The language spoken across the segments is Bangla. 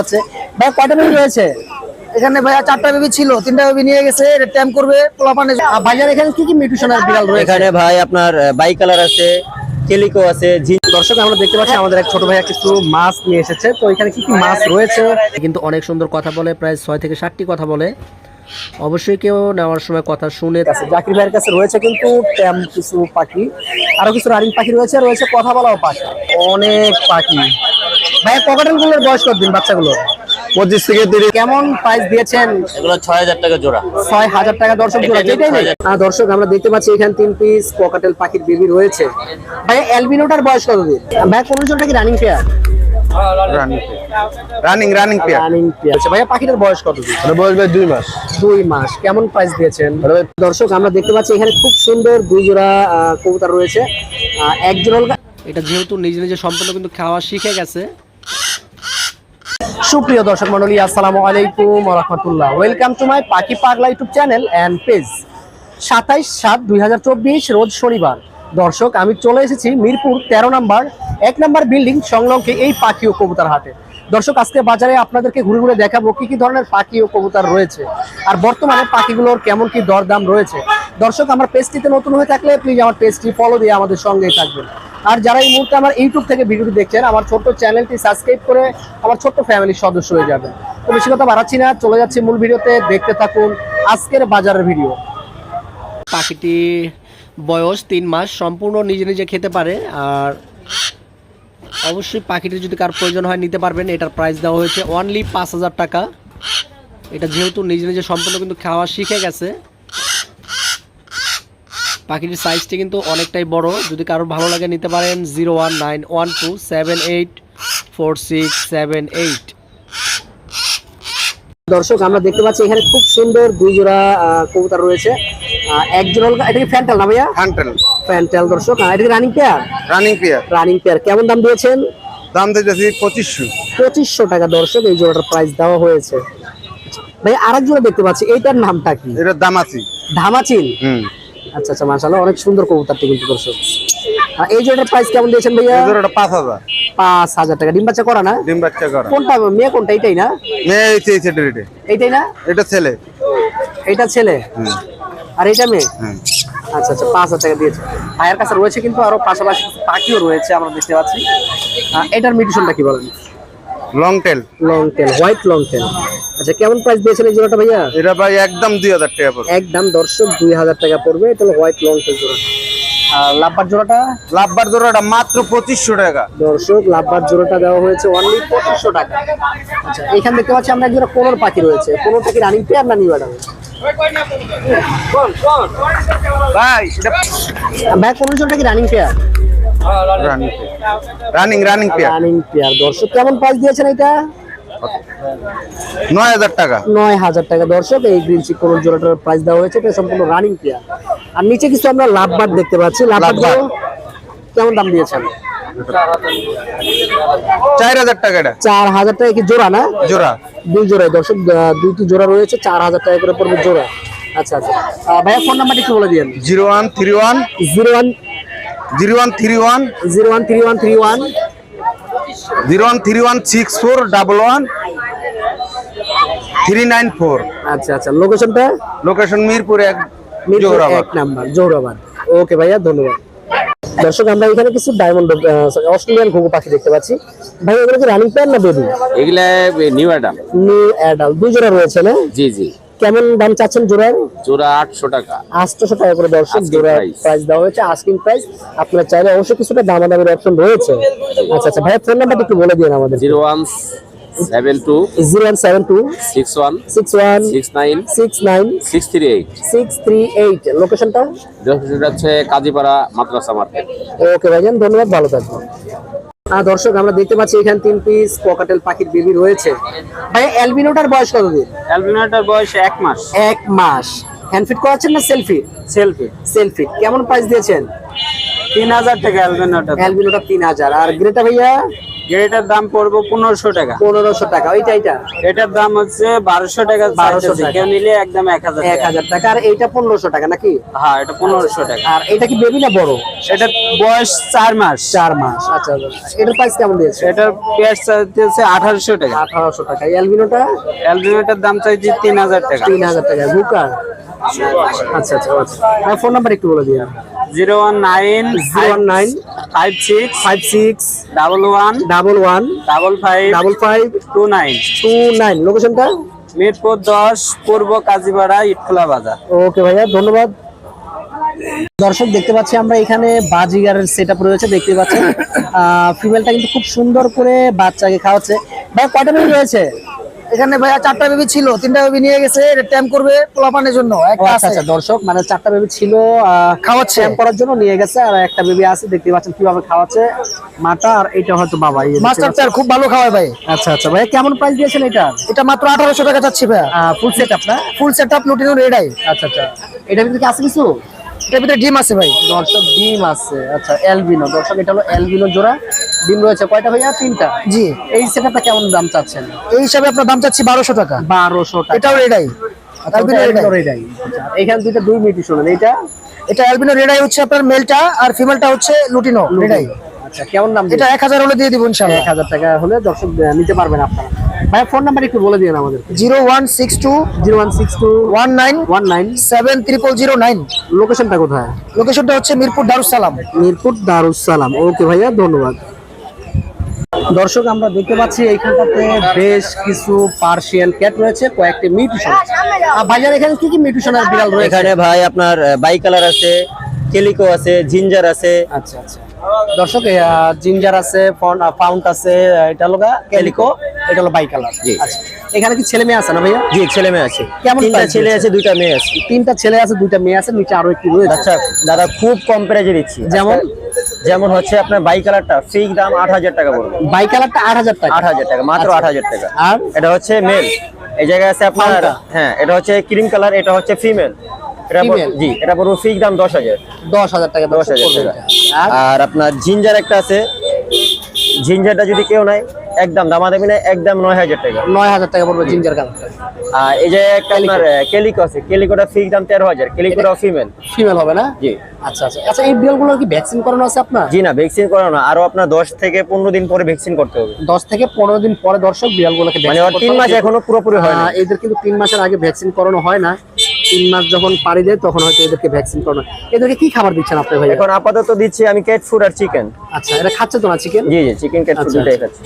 আছে। ভাই, কয়টা বেবি রয়েছে? এখানে ভাইয়া চারটা বেবি ছিল, তিনটা বেবি নিয়ে গেছে টাইম করবে পোলাপানে ভাইয়ার এখানে কি কি মিউটেশনের বিড়াল রয়েছে? এখানে ভাই আপনার বাই কালার আছে কেলিকো আছে দর্শক, আমরা দেখতে পাচ্ছি আমাদের এক ছোট ভাইয়া কিছু মাছ নিয়ে এসেছে। তো এখানে কি কি মাছ রয়েছে? কিন্তু অনেক সুন্দর কথা বলে, প্রায় ছয় থেকে সাতটি কথা বলে। অবশ্যই কেউ নেওয়ার সময় কথা শুনে জাকির ভাইয়ের কাছে রয়েছে কিন্তু ট্যাম কিছু পাখি। আরও কিছু রানিং পাখি রয়েছে রয়েছে কথা বলাও পাখি। অনেক পাখি। ভাইয়া পকেটেলগুলোর বয়স কত দিন বাচ্চাগুলো? পঁচিশ থেকে তিরিশ। কেমন প্রাইস দিয়েছেন? এগুলো ছয় হাজার টাকা জোড়া। ছয় হাজার টাকা দর্শক জোড়া যেটাই হ্যাঁ, দর্শক আমরা দেখতে পাচ্ছি এখানে তিন পিস পকাটেল পাখির বেবি রয়েছে। ভাই অ্যালবিনোটার বয়স কত দিন ভাই কোন জনটা কি running pair running running pair running pair আচ্ছা ভাইয়া পাখিটার বয়স কত দিন বয়স ভাই দুই মাস। দুই মাস। কেমন প্রাইস দিয়েছেন? দর্শক আমরা দেখতে পাচ্ছি এখানে খুব সুন্দর দুই জোড়া আহ, কবুতর রয়েছে। আহ, এক এটা যেহেতু নিজে নিজে সম্পূর্ণ কিন্তু খাওয়া শিখে গেছে। সুপ্রিয় দর্শক মন্ডলী আসসালামু আলাইকুম রহমতুল্লাহ। ওয়েলকাম টু মাই পাখি পাগলা ইউটিউব চ্যানেল অ্যান্ড পেজ সাতাইশ সাত দুই রোজ শনিবার। দর্শক আমি চলে এসেছি মিরপুর তেরো নাম্বার এক নাম্বার বিল্ডিং সংলগ্নে এই পাখি ও কবুতর হাটে। দর্শক, আজকে বাজারে আপনাদেরকে ঘুরে ঘুরে দেখাবো কি কি ধরনের পাখি ও কবুতর রয়েছে আর বর্তমানে পাখিগুলোর কেমন কি দরদাম রয়েছে। দর্শক, আমার পেজটিতে নতুন হয়ে থাকলে প্লিজ আমার পেজটি ফলো দিয়ে আমাদের সঙ্গেই থাকবেন। আর যারা এই মুহূর্তে আমার ইউটিউব থেকে ভিডিওটি দেখছেন, আমার ছোট্ট চ্যানেলটি সাবস্ক্রাইব করে আমার ছোট্ট ফ্যামিলির সদস্য হয়ে যাবেন। তো বেশি কথা বাড়াচ্ছি না, চলে যাচ্ছি মূল ভিডিওতে। দেখতে থাকুন আজকের বাজারের ভিডিও। পাখিটি বয়স তিন মাস, সম্পূর্ণ নিজে নিজে খেতে পারে আর অবশ্যই পাখিটির যদি কার প্রয়োজন হয় নিতে পারবেন। এটার প্রাইস দেওয়া হয়েছে অনলি পাঁচ হাজার টাকা। এটা যেহেতু নিজে নিজে সম্পূর্ণ কিন্তু খাওয়া শিখে গেছে পাখিটির সাইজটি কিন্তু অনেকটাই বড়। যদি কারোর ভালো লাগে নিতে পারেন zero one nine one two seven eight four six seven eight. দর্শক আমরা দেখতে পাচ্ছি এখানে খুব সুন্দর দুই জোড়া কবুতর রয়েছে। আহ, এক জোড়া হলো- এটা কি ফ্যান্টাল না ভাইয়া? হান্টেল ফ্যান্টাল দর্শক আর এটা running pair running pair running pair কেমন দাম দিয়েছেন? দাম দিতেছি পঁচিশশো। পঁচিশশো টাকা দর্শক এই জোড়াটার প্রাইস দেওয়া হয়েছে। ভাই আরেক জোড়া দেখতে পাচ্ছি এইটার নামটা কি? এটার দাম আছে ধামাচিল? হুম। আচ্ছা আচ্ছা মাশাআল্লাহ অনেক সুন্দর কবুতরটি কিন্তু দর্শক আর এই জোড়াটার প্রাইস কেমন দিয়েছেন ভাইয়া? এই জোড়াটা পাঁচ হাজার। পাঁচ হাজার টাকা। ডিম বাচ্চা করা না? ডিম বাচ্চা করা। কোনটা মেয়ে কোনটা এইটাই না? মেয়ে এই চেয়েছে এটা। এইটাই না? এটা ছেলে। এইটা ছেলে? হুম। আর এইটা মেয়ে? হুম। আচ্ছা আচ্ছা পাঁচ হাজার টাকা দিয়েছে। ভাইয়ের কাছে রয়েছে কিন্তু আরও পাশাপাশি পাখিও রয়েছে আমরা দেখতে পাচ্ছি। এটার মিউটেশনটা কি বলেন? Long tail long tail white long tail আচ্ছা কেমন প্রাইস দিয়েছেন এই জোড়াটা ভাইয়া? এটা ভাই একদম দুই হাজার টাকা পড়বে। একদম দর্শক দুই হাজার টাকা পড়বে এটা হলো হোয়াইট লং টেল জোড়া। আর লাভবার জোড়াটা? লাভবার জোড়াটা মাত্র পঁচিশশো টাকা। দর্শক লাভবার জোড়াটা দেওয়া হয়েছে অনলি পঁচিশশো টাকা। আচ্ছা এখানে দেখতে পাচ্ছি আমরা একজোড়া কোনোর পাখি রয়েছে। কোনোটা কি রানিং পেয়ার না নিউ ভাই ভাই কোনো কি running pair running running running pair running pair দর্শক কেমন প্রাইস দিয়েছেন এটা? নয় হাজার টাকা। নয় হাজার টাকা। দর্শক এই গ্রিন চিক কোনোর জোড়াটার প্রাইস দেওয়া হয়েছে এটা সম্পূর্ণ রানিং পেয়ার আর নিচে কিছু আমরা লাভবার দেখতে পাচ্ছি। লাভবার। কেমন দাম দিয়েছেন? চার হাজার টাকা এটা? চার হাজার টাকা কি জোড়া না? জোড়া। দুই জোড়ায় দর্শক দুইটি জোড়া রয়েছে চার হাজার টাকা করে পড়বে জোড়া। আচ্ছা আচ্ছা। ভাইয়া ফোন নাম্বারটি একটু বলে দিন zero one three one zero one zero one three one zero one three one three one. Zero one three one six four double one three nine four. আচ্ছা আচ্ছা। লোকেশনটা? লোকেশন মিরপুর এক মিরপুর এক নাম্বার জোহরাবাদ। ওকে ভাইয়া ধন্যবাদ। দর্শক আমরা এখানে কিছু ডায়মন্ড অস্ট্রেলিয়ান ঘুঘু পাখি দেখতে পাচ্ছি। ভাই এগুলো কি রানিং প্যান না বেবি এগুলা নিউ অ্যাডাল নিউ অ্যাডাল দুই জোড়া রয়েছে না? জি জি। কেমন দাম চাচ্ছেন জোড়ার? জোড়া আটশো টাকা। আটশোশো টাকা করে দর্শক জোড়া প্রাইস দেওয়া হয়েছে আস্কিং প্রাইস আপনারা চাইলে অবশ্যই কিছুটা দামাদামের অপশন রয়েছে। আচ্ছা আচ্ছা ভাইয়া ফোন নাম্বারটা একটু বলে দিন আমাদের। Zero one seven two zero one seven two six one six one six nine six nine six three eight six three eight লোকেশনটা যেটা হচ্ছে কাজীপাড়া মাদ্রাসা মার্কেট। ওকে ভাইজান ধন্যবাদ ভালো থাকবেন। আর দর্শক আমরা দেখতে পাচ্ছি এখানে তিন পিস পকাটেল পাখির বেবি রয়েছে। ভাই অ্যালবিনোটার বয়স কতদিন? অ্যালবিনাটার বয়স এক মাস। এক মাস। হ্যান্ড ফিট করাচ্ছেন না সেলফি সেলফি সেলফি কেমন প্রাইস দিয়েছেন? তিন হাজার টাকা অ্যালবিনাটা অ্যালবিনোটা তিন হাজার। আর গ্রেটা ভাইয়া? দাম পড়ব পনেরোশো টাকা। পনেরোশো টাকা। ওইটা এইটা এটার দাম হচ্ছে বারোশো টাকা 1200 কেউ নিলে একদম এক হাজার এক হাজার টাকা। আর এইটা পনেরোশো টাকা নাকি? হ্যাঁ এটা পনেরোশো টাকা। আর এটা কি বেবি না বড়? এটার বয়স চার মাস। চার মাস। আচ্ছা আচ্ছা। এটার প্রাইস কেমন দিয়েছে? এটার আঠারোশো টাকা। আঠারোশো টাকা। অ্যালবিনোটা অ্যালবিনোটার দাম চাইছি তিন হাজার টাকা। তিন হাজার টাকা। বুকার আচ্ছা আচ্ছা আচ্ছা। ফোন নাম্বার একটু বলে zero one nine zero one nine five six five six double one double one double five double five two nine two nine লোকেশনটা? মিরপুর দশ পূর্ব কাজীপাড়া ইটখোলা বাজার। ওকে ভাইয়া ধন্যবাদ। দর্শক দেখতে পাচ্ছি আমরা এখানে বাজিগারের সেট আপ রয়েছে দেখতে পাচ্ছেন। ফিমেলটা কিন্তু খুব সুন্দর করে বাচ্চাকে খাওয়াচ্ছে। ভাই কয়টা মিনিট রয়েছে? এখানে ভাইয়া চারটা বেবি ছিল তিনটা বেবি নিয়ে গেছে এটা ট্যাম্প করবে পোলাপানের জন্য। একটা আচ্ছা আছে। আচ্ছা দর্শক মানে চারটা বেবি ছিল খাওয়াচ্ছে। ক্যাম্প করার জন্য নিয়ে গেছে আর একটা বেবি আছে দেখতে পাচ্ছেন কীভাবে খাওয়াচ্ছে। মাটা আর এটা হয়তো বাবা মাস্টার। চার খুব ভালো খাওয়ায় ভাই। আচ্ছা আচ্ছা ভাই কেমন প্রাইস দিয়েছেন এটা? এটা মাত্র আঠারোশো টাকা চাচ্ছি ভাইয়া। ফুল সেট আপ না? ফুল সেট আপ লুটিনো রেডাই আচ্ছা আচ্ছা এটা ভিতরে কি আছে কিছু? এটার ভিতরে ডিম আছে ভাই। দর্শক ডিম আছে। আচ্ছা এলবিনো দর্শক এটা হলো এলবিনো জোড়া। ডিম রয়েছে কয়টা ভাইয়া? তিনটা? জি। এই সেটআপটা কেমন দাম চাচ্ছেন? এই হিসাবে আপনার দাম চাচ্ছি বারোশো টাকা। বারোশো টাকা। এটাও রেডাই আচ্ছা। আচ্ছা, এখানে দুইটা দুই মিনিট শুনুন এইটা? এটা অ্যালবিনো রেডাই হচ্ছে আপনার মেলটা আর ফিমেলটা হচ্ছে লুটিনো রেডাই আচ্ছা কেমন দাম এটা হলে দিয়ে দিব টাকা হলে দর্শক নিতে পারবেন আপনারা। ভাই ফোন নাম্বার একটু বলে দিন আমাদের। লোকেশনটা কোথায়? লোকেশনটা হচ্ছে মিরপুর দারুসালাম মিরপুর দারুসালাম ওকে ভাইয়া ধন্যবাদ। দর্শক আমরা দেখতে পাচ্ছি এইখানটাতে বেশ কিছু পার্সিয়ান ক্যাট রয়েছে কয়েকটি মিউটিশন ভাইজান এখানে কি কি মিউটিশনের বিড়াল রয়েছে? এখানে ভাই আপনার বাইকালার আছে কেলিকো আছে জিঞ্জার আছে। আচ্ছা আচ্ছা। দর্শক জিঞ্জার আছে ফাউন্ট আছে এটা হলো ক্যালিকো এটা হলো বাই কালার। জি। আচ্ছা এখানে কি ছেলে মেয়ে আছে না ভাইয়া? জি ছেলে মেয়ে আছে। কেমন তিনটা ছেলে আছে দুইটা মেয়ে আছে। তিনটা ছেলে আছে দুইটা মেয়ে আছে নিচে আরও একটি রয়েছে। আচ্ছা দাদা খুব কম প্রাইজে দিচ্ছি। যেমন? যেমন হচ্ছে আপনার বাই কালারটা ফিক দাম আট হাজার টাকা পড়বে। বাই কালারটা আট হাজার টাকা। আট হাজার টাকা মাত্র আচ্ছা। আট হাজার টাকা। আর? এটা হচ্ছে মেল এই জায়গায় আছে আপনার হ্যাঁ এটা হচ্ছে ক্রিম কালার এটা হচ্ছে ফিমেল? জি এটা পড়বে ফিক দাম দশ হাজার। দশ হাজার টাকা দশ হাজার টাকা। আর? আর আপনার জিঞ্জার একটা আছে। জিঞ্জারটা যদি কেউ নাই একদম একদম নয় হাজার টাকা। নয় হাজার টাকা পড়বে জিঞ্জার কালারটা আর এই যে একটা আপনার কেলিকো আছে। কেলিকোটা ফিক দাম তেরো হাজার। কেলিকোটাও ফিমেল ফিমেল হবে না? জি। আচ্ছা আচ্ছা। আচ্ছা এই বিড়ালগুলো কি ভ্যাকসিন করানো আছে আপনার? জি না ভ্যাকসিন করানো আরও আপনার দশ থেকে পনেরো দিন পরে ভ্যাকসিন করতে হবে। দশ থেকে পনেরো দিন পরে দর্শক বিড়ালগুলোকে মানে তিন মাস এখনও পুরোপুরি হয় না। এদের কিন্তু তিন মাসের আগে ভ্যাকসিন করানো হয় না। তিন মাস যখন পাড়ি দেয় তখন হয়তো এদেরকে ভ্যাকসিন করানো এদেরকে কি খাবার দিচ্ছেন আপনি ভাই এখন আপাতত দিচ্ছি আমি ক্যাট ফুড আর চিকেন আচ্ছা এটা খাচ্ছে তো না চিকেন জি জি চিকেন ক্যাট ফুড দুটাই আচ্ছা।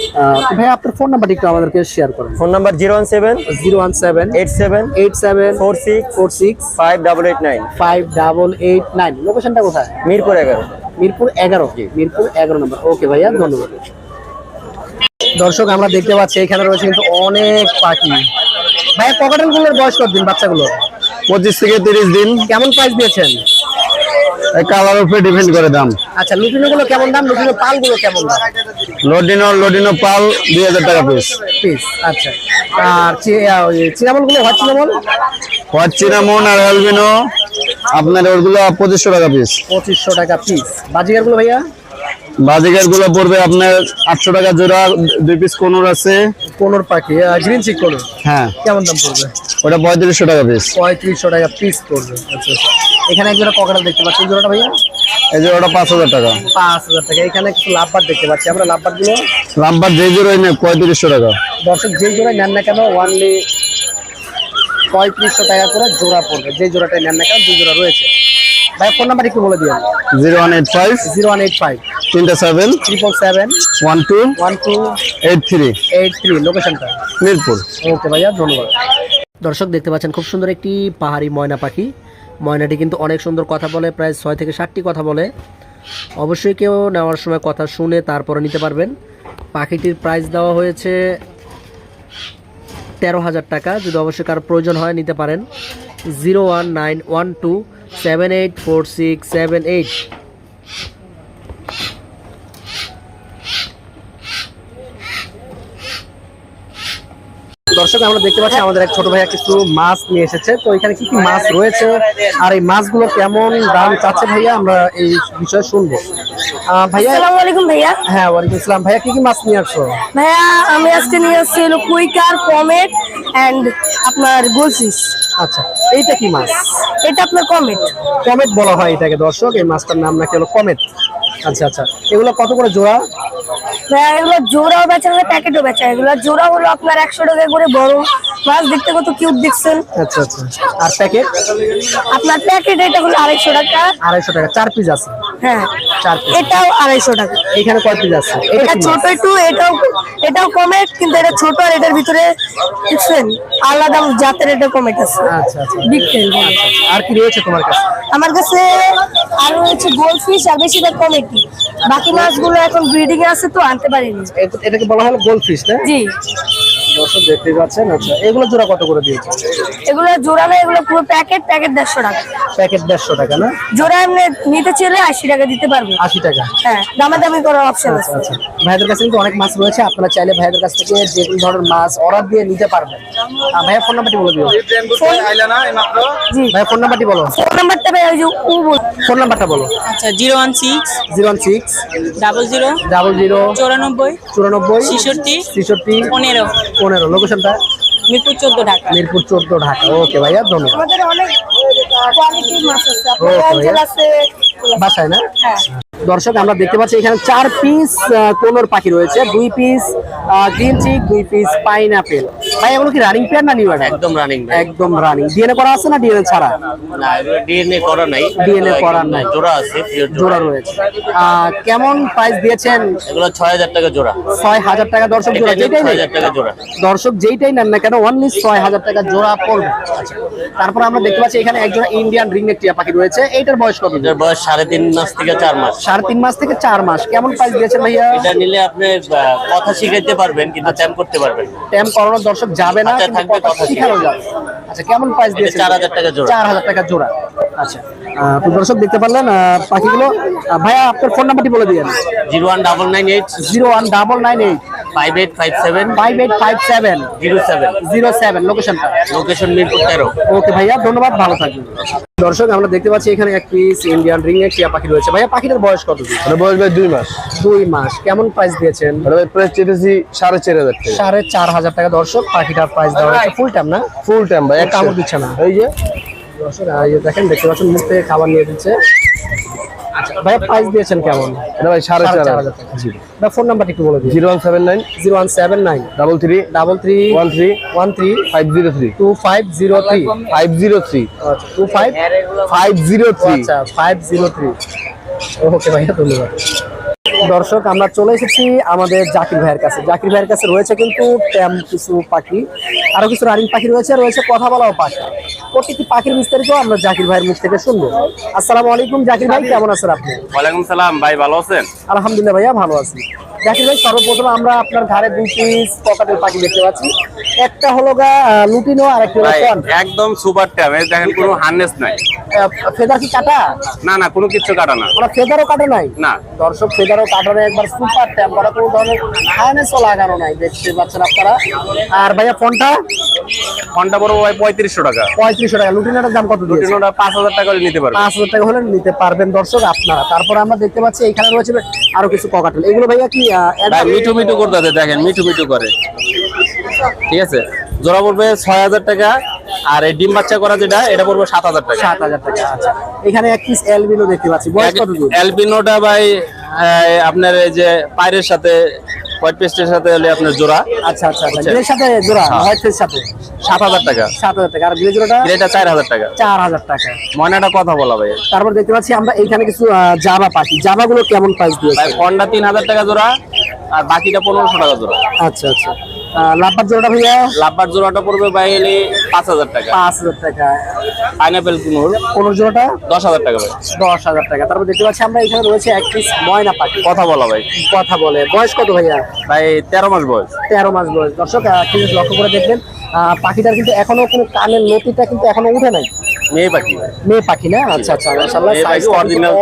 ভাই আপনার ফোন নাম্বারটা একটু আমাদেরকে শেয়ার করেন। Phone number zero one seven zero one seven eight seven eight seven four six four six five double eight nine five double eight nine লোকেশনটা কোথায়? মিরপুর এগারো। মিরপুর এগারো মিরপুর এগারো নম্বর ওকে ভাইয়া ধন্যবাদ। দর্শক আমরা দেখতে পাচ্ছি এখানে রয়েছে কিন্তু অনেক পাখি। ভাইয়া পকেটেলগুলোর বয়স কতদিন বাচ্চাগুলো পঁচিশ থেকে তিরিশ দিন। কেমন প্রাইস দিয়েছেন? কালার উপরে ডিপেন্ড করে দাম। আচ্ছা লুটিনো গুলো কেমন দাম? লুটিনো পালগুলো কেমন দাম? লডিনো লডিনো পাল দুই হাজার টাকা পিস পিস আচ্ছা। আর চিনামলগুলো হোয়াইট চিনামল হোয়াইট চিনামন আর অ্যালবিনো। আপনার ওগুলো পঁচিশশো টাকা পিস পঁচিশশো টাকা পিস বাজিগারগুলো ভাইয়া? বাজিকারগুলো পড়বে আপনার আটশো টাকা জোড়া দুই পিস কোনোর আছে? কোনোর পাখি গ্রিন চিক কোনোর? হ্যাঁ। কেমন দাম পড়বে? ওটা পঁয়ত্রিশশো টাকা পিস পঁয়ত্রিশশো টাকা পিস পড়বে। আচ্ছা আচ্ছা। এখানে এক জোড়া পকেটাল দেখতে পাচ্ছি। জোড়াটা ভাইয়া? এই যে ওটা পাঁচ হাজার টাকা। পাঁচ হাজার টাকা। এখানে কিছু লাভবার দেখতে পাচ্ছি। আমরা লাভবারগুলো লাম্বার যে জোড়াই নেই পঁয়ত্রিশশো টাকা। দর্শক যে জোড়ায় নেন না কেন ওয়ানলি পঁয়ত্রিশশো টাকা করে জোড়া পড়বে। যে জোড়াটাই নেন না কেন দুই জোড়া রয়েছে। ভাই ফোন নাম্বার একটু বলে দিন zero one eight five zero one eight five তিনটা seven triple seven one two one two eight three eight three লোকেশনটা মিরপুর। ওকে ভাইয়া ধন্যবাদ। দর্শক দেখতে পাচ্ছেন খুব সুন্দর একটি পাহাড়ি ময়না পাখি। ময়নাটি কিন্তু অনেক সুন্দর কথা বলে প্রায় ছয় থেকে ষাটটি কথা বলে। অবশ্যই কেউ নেওয়ার সময় কথা শুনে তারপরে নিতে পারবেন। পাখিটির প্রাইস দেওয়া হয়েছে তেরো হাজার টাকা। যদি অবশ্যই কারও প্রয়োজন হয় নিতে পারেন। Zero one nine one two seven eight four six seven eight দর্শক আমরা দেখতে পাচ্ছি আমাদের এক ছোট ভাইয়া কিছু মাছ নিয়ে এসেছে। তো এখানে কি কি মাছ রয়েছে আর এই মাছগুলো কেমন দাম চাচ্ছে ভাইয়া? আমরা এই বিষয়ে শুনব। ভাইয়া আসসালামু আলাইকুম ভাইয়া। হ্যাঁ ওয়ালাইকুম আসসালাম। ভাইয়া কি কি মাছ নিয়ে আসছো? ভাইয়া আমি আজকে নিয়ে আসছি হলো কুইকার কমেট আপনার আচ্ছা এইটা কি মাছ? এটা আপনার কমেট কমেট বলা হয় এটাকে দর্শক। এই মাছটার নাম নাকি হলো কমেট আচ্ছা আচ্ছা। এগুলো কত করে জোড়া? ভাইয়া এগুলো জোড়াও বেচা হয় প্যাকেটও বেচা। এগুলো জোড়া হলো আপনার একশো টাকা করে বড়। মাছ দেখতে কত কিউট দেখছেন। আচ্ছা আচ্ছা। আর প্যাকেট? আপনার প্যাকেট এটা হলো আড়াইশো টাকা। আড়াইশো টাকা চার পিস আছে। হ্যাঁ। এটাও আড়াইশো টাকা। এখানে কয় পিস আছে? এটা ছোট? একটু এটাও এটাও কিন্তু এটা ছোট আর এটার ভিতরে দেখছেন আলাদা জাতের এটা আছে আচ্ছা আচ্ছা আর কি রয়েছে তোমার কাছে? আমার কাছে আরও গোলফিশ আর বেশিরভাগ কমেটি বাকি মাছগুলো এখন ব্রিডিং এ আছে তো আনতে পারিনি। এটাকে বলা হলো গোল্ড ফিশ না? জি। দর্শক দেখতে পাচ্ছেন আচ্ছা এগুলো জোড়া কত করে দিয়েছে এগুলো জোড়া না এগুলো পুরো প্যাকেট প্যাকেট দেড়শো টাকা। প্যাকেট দেড়শো টাকা না? জোড়া এমনি নিতে চাইলে আশি টাকা দিতে পারব। আশি টাকা। হ্যাঁ দামাদামি করার অপশন আচ্ছা আছে। আচ্ছা। ভাইদের কাছে কিন্তু অনেক মাছ রয়েছে আপনারা চাইলে ভাইদের কাছ থেকে যে কোনো ধরনের মাছ অর্ডার দিয়ে নিতে পারবেন। আহ, ভাইয়া ফোন নাম্বারটি বলে দিও। জি। ভাইয়া ফোন নাম্বারটি বলো। ফোন নাম্বারটা ভাই ওই যে উ বল ফোন নাম্বারটা বলো। আচ্ছা zero one six zero one six double zero double zero চৌরানব্বই চুরানব্বই ছেষট্টি ছেষট্টি পনেরো। পনেরো লোকেশনটা মিরপুর চোদ্দ ঢাকা। মিরপুর চোদ্দ ঢাকা ওকে ভাইয়া ধন্যবাদ। আমাদের অনেক কোয়ালিটির মাছ আছে। বাসায় না? হ্যাঁ। দর্শক আমরা দেখতে পাচ্ছি এখানে চার পিস কোনোর পাখি রয়েছে। দুই পিস গ্রিন চিক দুই পিস পাইন আপেল ভাই এগুলো কি রানিং পেয়ার না নিউ একদম রানিং একদম রানিং ডিএনএ করা আছে না ডিএনএ ছাড়া? না ডিএনএ করা নাই। DNA করা নাই। জোড়া আছে pure জোড়া। রয়েছে। আহ, কেমন প্রাইস দিয়েছেন? এগুলো ছয় হাজার টাকা জোড়া। ছয় হাজার টাকা দর্শক জোড়া। যেটাই ছয় নেই টাকা জোড়া। দর্শক যেইটাই নেন না কেন অনলি ছয় হাজার টাকা জোড়া পড়বে। তারপর আমরা দেখতে পাচ্ছি এখানে একজন ইন্ডিয়ান রিংনেক টিয়া পাখি রয়েছে। এইটার বয়স কত? এটার বয়স সাড়ে তিন মাস থেকে চার মাস। সাড়ে তিন মাস থেকে চার মাস। কেমন প্রাইস দিয়েছেন ভাইয়া? এটা নিলে আপনি কথা শিখাইতে পারবেন কিন্তু ট্যাম করতে পারবেন। ট্যাম করানোর দর্শক যাবে না আচ্ছা, থাকবে কথা শিখানো যাবে আচ্ছা কেমন প্রাইস দিয়েছেন 4,000 টাকা জোড়া। চার হাজার টাকা জোড়া। আচ্ছা। দর্শক দেখতে পারলেন পাখিগুলো। ভাইয়া আপনার ফোন নাম্বারটি বলে দিয়েন। Zero one double nine eight. Zero one double nine eight. Five eight five seven five eight five seven zero seven zero seven লোকেশনটা লোকেশন মিরপুর তেরো ওকে ভাইয়া ধন্যবাদ ভালো থাকবেন। দর্শক আমরা দেখতে পাচ্ছি এখানে এক পিস ইন্ডিয়ান রিং এর টিয়া পাখি রয়েছে। ভাইয়া পাখিটার বয়স কত দিন? বয়স ভাই দুই মাস। দুই মাস। কেমন প্রাইস দিয়েছেন? ভাই প্রাইস চেয়েছি সাড়ে চার হাজার টাকা সাড়ে চার হাজার টাকা। দর্শক পাখিটার প্রাইস দেওয়া হয়েছে ফুল টাইম না? ফুল টাইম ভাই কামড় দিচ্ছে না। এই যে। দর্শক আর এই যে দেখেন দেখতে পাচ্ছেন মুখ থেকে খাবার নিয়ে দিচ্ছে। ভাইয়া প্রাইস দিয়েছেন কেমন? এটা ভাই সাড়ে চার হাজার। ভাই ফোন নাম্বারটি একটু বলে দিন। Zero one seven nine. Zero one seven nine. Double three double three one three one three five zero three two five zero three five zero three two five five zero three আচ্ছা ফাইভ জিরো থ্রি ওকে ভাইয়া ধন্যবাদ। দর্শক আমরা চলে এসেছি আমাদের জাকির ভাইয়ের কাছে। জাকির ভাইয়ের কাছে রয়েছে কিন্তু ট্যাম কিছু পাখি আরও কিছু রানিং পাখি রয়েছে রয়েছে কথা বলাও পাখি। প্রত্যেকটি পাখির বিস্তারিত আমরা জাকির ভাইয়ের মুখ থেকে শুনব। আসসালামু আলাইকুম জাকির ভাই কেমন আছেন আপনি? ওয়ালাইকুম সালাম ভাই ভালো আছেন? আলহামদুলিল্লাহ ভাইয়া ভালো আছি। জাকির ভাই সর্বপ্রথম আমরা আপনার ঘরে দুই পিস পকাটের পাখি দেখতে পাচ্ছি। একটা হলো গা লুটিনো আর একটা হলো একদম সুপার ট্যাব এই দেখেন কোনো হার্নেস নাই। ফেদার কি কাটা? না না কোনো কিছু কাটা না। ওরা ফেদারও কাটে নাই? না। দর্শক ফেদারও কাটানো একবার সুপার ট্যাপ করা কোনো ধরনের হায়ানেসও লাগানো নাই দেখতে পাচ্ছেন আপনারা। আর ভাইয়া ফোনটা? ভাই পঁয়ত্রিশশো টাকা। পঁয়ত্রিশশো টাকা। লুটিনাটার দাম কত পাঁচ হাজার টাকা হলে নিতে পাঁচ হাজার টাকা হলে নিতে পারবেন দর্শক আপনারা। তারপর আমরা দেখতে পাচ্ছি এখানে রয়েছে আরও কিছু ককাটেল এগুলো ভাইয়া কি মিঠু মিঠু করতে দেখেন মিঠু মিঠু করে। ঠিক আছে? জোড়া পড়বে ছয় হাজার টাকা আর এই ডিম বাচ্চা করা যেটা এটা পড়বে সাত হাজার টাকা। সাত হাজার টাকা আচ্ছা। এখানে এক পিস এলবিনো দেখতে পাচ্ছি। বয়স কত অ্যালবিনোটা ভাই আপনার এই যে পায়ের সাথে হোয়াইট পেস্টের সাথে হলে আপনার জোড়া। আচ্ছা আচ্ছা আচ্ছা। গ্রের সাথে জোড়া হোয়াইট পেস্টের সাথে? সাত হাজার টাকা। সাত হাজার টাকা। আর গ্রে জোড়াটা? এটা চার হাজার টাকা। চার হাজার টাকা। ময়নাটা কথা বলা ভাই। তারপর দেখতে পাচ্ছি আমরা এইখানে কিছু জামা জাবা পাখি। জাবাগুলো কেমন প্রাইস দিয়েছে? ভাই ফন্ডা তিন হাজার টাকা জোড়া আর বাকিটা পনেরোশো টাকা জোড়া। আচ্ছা আচ্ছা। লাভবার জোড়াটা ভাইয়া? লাভবার জোড়াটা পড়বে ভাই এলে পাঁচ হাজার টাকা। পাঁচ হাজার টাকা। পাইনাপেল কুনুর। পনেরো জোড়াটা? দশ হাজার টাকা ভাই। দশ হাজার টাকা। তারপর দেখতে পাচ্ছি আমরা এখানে রয়েছে এক পিস ময়না পাখি। কথা বলা ভাই। কথা বলে। বয়স কত ভাইয়া? ভাই তেরো মাস বয়স। তেরো মাস বয়স। দর্শক লক্ষ্য করে দেখবেন। পাখিটার কিন্তু এখনও কোনো কানের লতিটা কিন্তু এখনও উঠে নাই। মেয়ে পাখি। মেয়ে পাখি না? আচ্ছা আচ্ছা মাশাআল্লাহ সাইজ অরিজিনাল।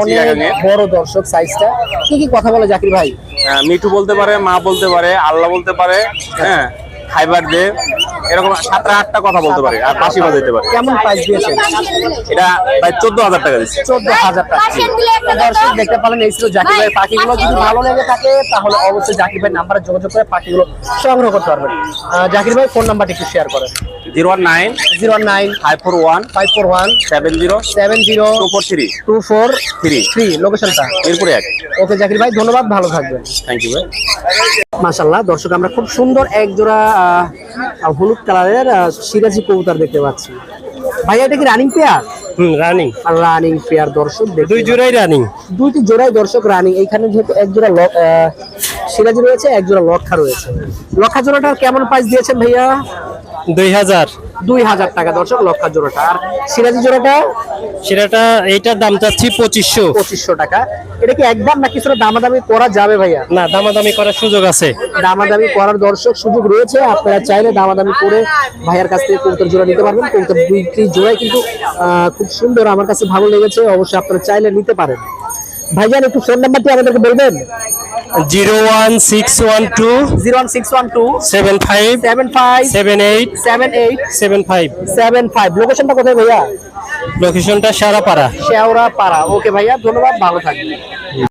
বড় দর্শক সাইজটা কি কি কথা বলে জাকির ভাই? মিঠু বলতে পারে মা বলতে পারে আল্লাহ বলতে পারে হ্যাঁ খাইবার দে। এরকম সাতটা আটটা কথা বলতে পারে আর বাজাইতে পারে। কেমন প্রাইস দিয়েছেন? এটা প্রায় চোদ্দ হাজার টাকা দিচ্ছে। চোদ্দ হাজার টাকা। দর্শক দেখতে পারেন এই ছিল জাকির ভাই পাখিগুলো। যদি ভালো লেগে থাকে তাহলে অবশ্যই জাকির ভাই নাম্বারে যোগাযোগ করে পাখিগুলো সংগ্রহ করতে পারবেন। জাকির ভাই ফোন নাম্বারটি একটু শেয়ার করেন। Zero one nine zero nine five four one five four one seven zero seven zero two four three two four three three. লোকেশনটা এরপরে এক। ওকে জাকির ভাই ধন্যবাদ ভালো থাকবেন। থ্যাংক ইউ ভাই। মাশাল্লাহ দর্শক আমরা খুব সুন্দর এক জোড়া আহ, হলুদ কালারের সিরাজি কবুতর দেখতে পাচ্ছি। ভাই এটা কি রানিং পেয়ার হুম রানিং রানিং পেয়ার দর্শক দুই জোড়াই রানিং দুইটি জোড়াই দর্শক রানিং এইখানে যেহেতু এক জোড়া সিরাজি রয়েছে এক জোড়া লক্ষা রয়েছে। লক্ষা জোড়াটার কেমন প্রাইস দিয়েছেন ভাইয়া? দুই হাজার। দুই হাজার টাকা দর্শক লক্ষা জোড়াটা। আর সিরাজি জোড়াটা? সেটাটা এইটার দাম চাচ্ছি পঁচিশশো। পঁচিশশো টাকা। এটা কি একদম না কিছুটা দামাদামি করা যাবে ভাইয়া? না দামাদামি করার সুযোগ আছে। দামাদামি করার দর্শক সুযোগ রয়েছে। আপনারা চাইলে দামাদামি করে ভাইয়ার কাছ থেকে কবুতর জোড়া নিতে পারবেন। কবুতর দুইটি জোড়াই কিন্তু খুব সুন্দর আমার কাছে ভালো লেগেছে। অবশ্যই আপনারা চাইলে নিতে পারেন। ভাইজান একটু ফোন নাম্বারটি আমাদেরকে বলবেন? Zero one six one two zero one six one two seven five seven five seven eight seven eight seven five. Seven five. লোকেশনটা কোথায় ভাইয়া? লোকেশনটা সারাপাড়া শেওড়া পাড়া ওকে ভাইয়া ধন্যবাদ ভালো থাকবেন।